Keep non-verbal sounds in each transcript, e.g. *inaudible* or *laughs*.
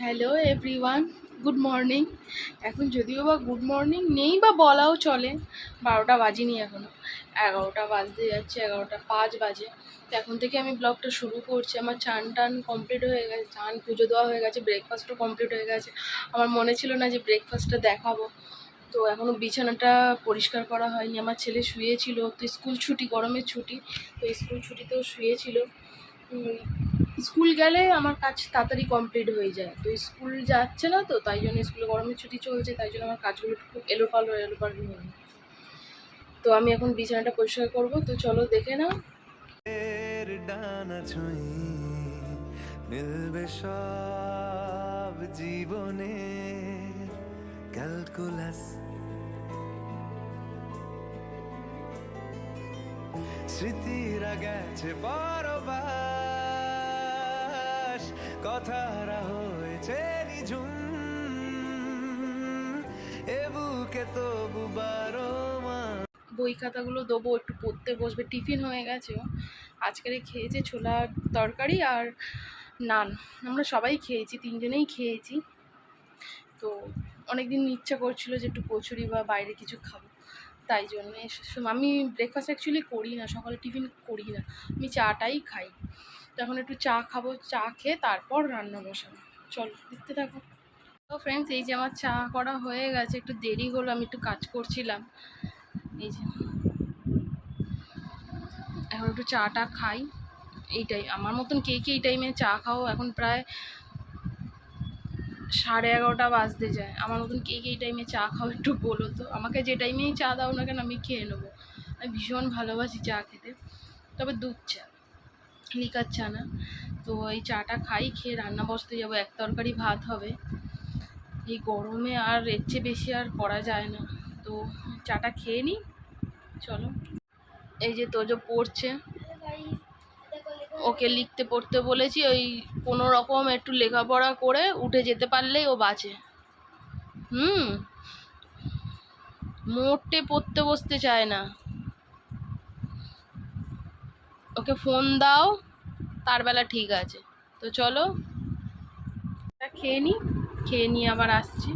Hello everyone good morning এখন যদিও বা গুড মর্নিং নেই বা বলাও চলে, বারোটা বাজিনি এখনও এগারোটা বাজতে যাচ্ছে, এগারোটা পাঁচ বাজে। তো এখন থেকে আমি ব্লগটা শুরু করছি। আমার চান টান কমপ্লিট হয়ে গেছে, চান পুজো দেওয়া হয়ে গেছে ব্রেকফাস্টও কমপ্লিট হয়ে গেছে। আমার মনে ছিল না যে ব্রেকফাস্টটা দেখাবো। তো এখনও বিছানাটা পরিষ্কার করা হয়নি। আমার ছেলে শুয়েছিল, তো স্কুল ছুটি, গরমের ছুটি, তো স্কুল ছুটিতেও শুয়েছিল। স্কুল গেলে আমার কাজ তাড়াতাড়ি কমপ্লিট হয়ে যায়। তো স্কুল যাচ্ছে না তো, তাই জন্য স্কুলে গরমের ছুটি চলছে, তাই জন্য আমার কাজগুলো খুব এলোপালো এলোপালো হয়ে। তো আমি এখন বিছানাটা পরিষ্কার করব, তো চলো দেখে নাও। মিলবে সব জীবনে। ক্যালকুলাস। স্মৃতিরা গেছে পরবাস কথারা হয়েছে নিঝুম। এ তবু বারো বই খাতাগুলো দেবো, একটু পড়তে বসবে, টিফিন হয়ে গেছে। আজকের খেয়েছে ছোলার তরকারি আর নান। আমরা সবাই খেয়েছি, তিনজনেই খেয়েছি। তো অনেক দিন ইচ্ছা করছিল যে একটু কচুরি বা বাইরে কিছু খাব। তাই জন্য আমি ব্রেকফাস্ট অ্যাকচুয়ালি করি না, সকালে টিফিন করি না। আমি চাটাই খাই। তো এখন একটু চা খাব, চা খেয়ে তারপর রান্না বসাবো। চলো, দেখতে থাকো। তো ফ্রেন্ডস এই যে আমার চা করা হয়ে গেছে, একটু দেরি হলো, আমি একটু কাজ করছিলাম। এই যে। এখন একটু চাটা খাই। এইটাই আমার মতন কে কে এই টাইমে চা খাও, এখন প্রায় সাড়ে এগারোটা বাজতে যায়। আমার মতন কে কে এই টাইমে চা খাও একটু বলো তো। আমাকে যে টাইমেই চা দাও না কেন, আমি খেয়ে নেব। আমি ভীষণ ভালোবাসি চা খেতে। তবে দুধ চা। লিকার চা না। তো এই চাটা খাই, খেয়ে রান্না বসতে যাব, এক তরকারি ভাত হবে। এই গরমে আর এর চেয়ে বেশি আর করা যায় না। তো চাটা খেয়ে নিই, চলো। এই যে তোজো পড়ছে। ওকে লিখতে পড়তে বলেছি, ওই কোনো রকম একটু লেখাপড়া করে উঠে যেতে পারলেই ও বাঁচে। হুম। মোটে পড়তে বসতে চায় না। ওকে ফোন দাও। তার বেলা ঠিক আছে। তো চলো খেয়ে নিই খেয়ে নিয়ে আবার আসছি।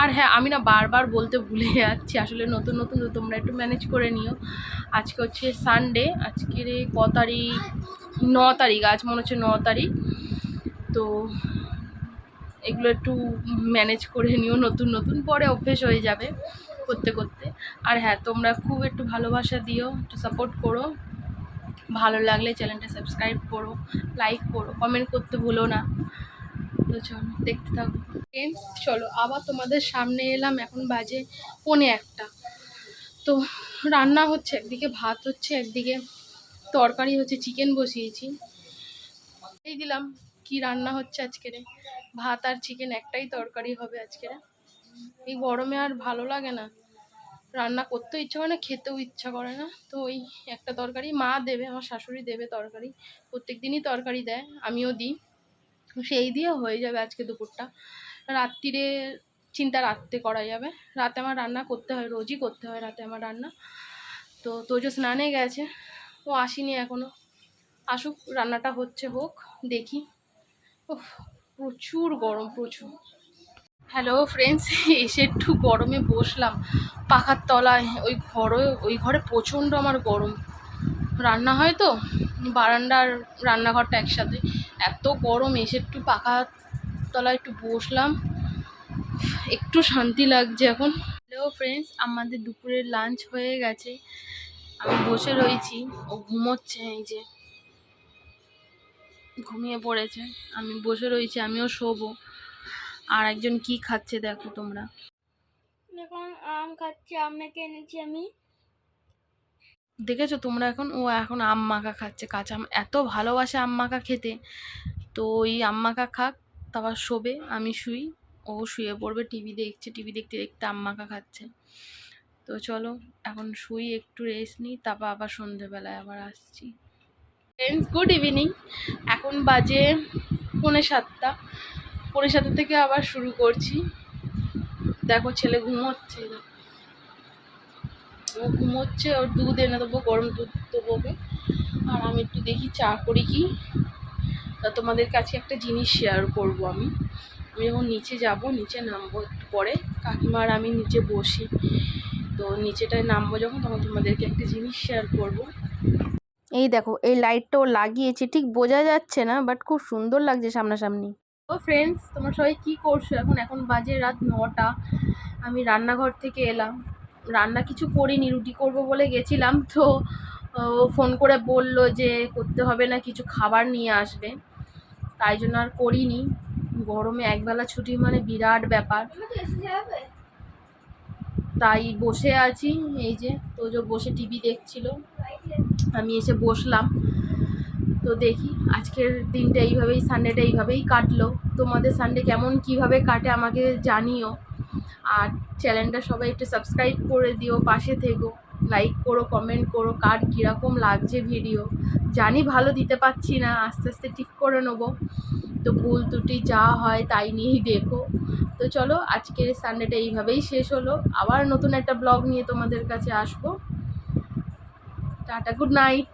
আর হ্যাঁ আমি না বারবার বলতে ভুলে যাচ্ছি, আসলে নতুন নতুন তো তোমরা একটু ম্যানেজ করে নিও। আজকে হচ্ছে সানডে আজকের ক তারিখ? ন তারিখ, আজ মনে হচ্ছে ন তারিখ। তো এগুলো একটু ম্যানেজ করে নিও, নতুন নতুন পরে অভ্যেস হয়ে যাবে করতে করতে। আর হ্যাঁ তোমরা খুব একটু ভালোবাসা দিও, একটু সাপোর্ট করো। ভালো লাগলে চ্যানেলটা সাবস্ক্রাইব করো লাইক করো কমেন্ট করতে ভুলো না। তো চলো, দেখতে থাকো। ফ্রেন্ডস চলো, আবার তোমাদের সামনে এলাম, এখন বাজে পৌনে একটা। তো রান্না হচ্ছে, একদিকে ভাত হচ্ছে, একদিকে তরকারি হচ্ছে চিকেন বসিয়েছি। এই দিলাম, কি রান্না হচ্ছে আজকের? ভাত আর চিকেন একটাই তরকারি হবে আজকের। এই গরমে আর ভালো লাগে না। রান্না করতেও ইচ্ছা করে না, খেতেও ইচ্ছা করে না। তো ওই একটা তরকারি মা দেবে, আমার শাশুড়ি দেবে তরকারি। প্রত্যেক দিনই তরকারি দেয়, আমিও দিই। সেই দিয়ে হয়ে যাবে আজকে দুপুরটা। রাত্রিরে চিন্তা রাত্রে করা যাবে। রাতে আমার রান্না করতে হয়, রোজই করতে হয় রাতে আমার রান্না। তো তোজো স্নানে গেছে, ও আসেনি এখনও আসুক, রান্নাটা হচ্ছে হোক, দেখি। ও প্রচুর গরম, প্রচুর। হ্যালো ফ্রেন্ডস *laughs* এসে একটু গরমে বসলাম। পাখার তলায়, ওই ঘরে ওই ঘরে প্রচণ্ড আমার গরম। রান্না হয় তো? বারান্দার রান্নাঘরটা একসাথে। এত গরম, এসে একটু পাখার তলায় একটু বসলাম। একটু শান্তি লাগছে এখন। হ্যালো ফ্রেন্ডস আমাদের দুপুরের লাঞ্চ হয়ে গেছে। আমি বসে রয়েছি। ও ঘুমোচ্ছে, এই যে। ঘুমিয়ে পড়েছে। আমি বসে রয়েছি, আমিও শোবো। আর একজন কি খাচ্ছে দেখো তোমরা। এখন আম খাচ্ছি আপনাকে এনেছি আমি। দেখেছ তোমরা এখন? ও এখন আম মাখা খাচ্ছে কাঁচা আম। এত ভালোবাসে আম মাখা খেতে। তো ওই আম মাখা খাক তারপর শোবে আমি শুই। ও শুয়ে পড়বে টিভি দেখছে টিভি দেখতে দেখতে আম মাখা খাচ্ছে। তো চলো এখন শুই একটু রেস্ট নিই তারপর আবার সন্ধেবেলায় আবার আসছি। ফ্রেন্ডস গুড ইভিনিং এখন বাজে পৌনে সাতটা। পৌনে সাথে থেকে আবার শুরু করছি। দেখো ছেলে ঘুমোচ্ছে। ও ঘুমোচ্ছে, ওর দুধ এনে দেবো, গরম দুধ দেবো। ওকে আর আমি একটু দেখি চা করি কি। তা তোমাদের কাছে একটা জিনিস শেয়ার করব আমি। আমি যখন নিচে যাব, নিচে নামবো একটু পরে। কাকিমার আমি নিচে বসি। তো নিচেটায় নামবো যখন, তখন তোমাদেরকে একটা জিনিস শেয়ার করব। এই দেখো, এই লাইটটা ও লাগিয়েছে। ঠিক বোঝা যাচ্ছে না বাট খুব সুন্দর লাগছে সামনাসামনি। তো ফ্রেন্ডস তোমরা সবাই কী করছ? এখন এখন বাজে রাত নটা। আমি রান্নাঘর থেকে এলাম। রান্না কিছু করিনি, রুটি করব বলে গেছিলাম। তো ফোন করে বলল যে, করতে হবে না, কিছু খাবার নিয়ে আসবে। তাই জন্য আর করিনি। গরমে একবেলা ছুটি মানে বিরাট ব্যাপার। তাই বসে আছি, এই যে তো বসে টিভি দেখছিল। আমি এসে বসলাম। তো দেখি, আজকের দিনটা এইভাবেই সানডেটা এইভাবেই কাটলো। তোমাদের সানডে কেমন, কীভাবে কাটে আমাকে জানিও। আর চ্যানেলটা সবাই একটু সাবস্ক্রাইব করে দিও, পাশে থেকো। লাইক করো কমেন্ট করো, কার কীরকম লাগছে ভিডিও জানি ভালো দিতে পারছি না, আস্তে আস্তে ঠিক করে নেব। তো ভুল ত্রুটি যা হয় তাই নিয়েই দেখো। তো চলো, আজকের সানডেটা এইভাবেই শেষ হলো। আবার নতুন একটা ব্লগ নিয়ে তোমাদের কাছে আসব। Tata good night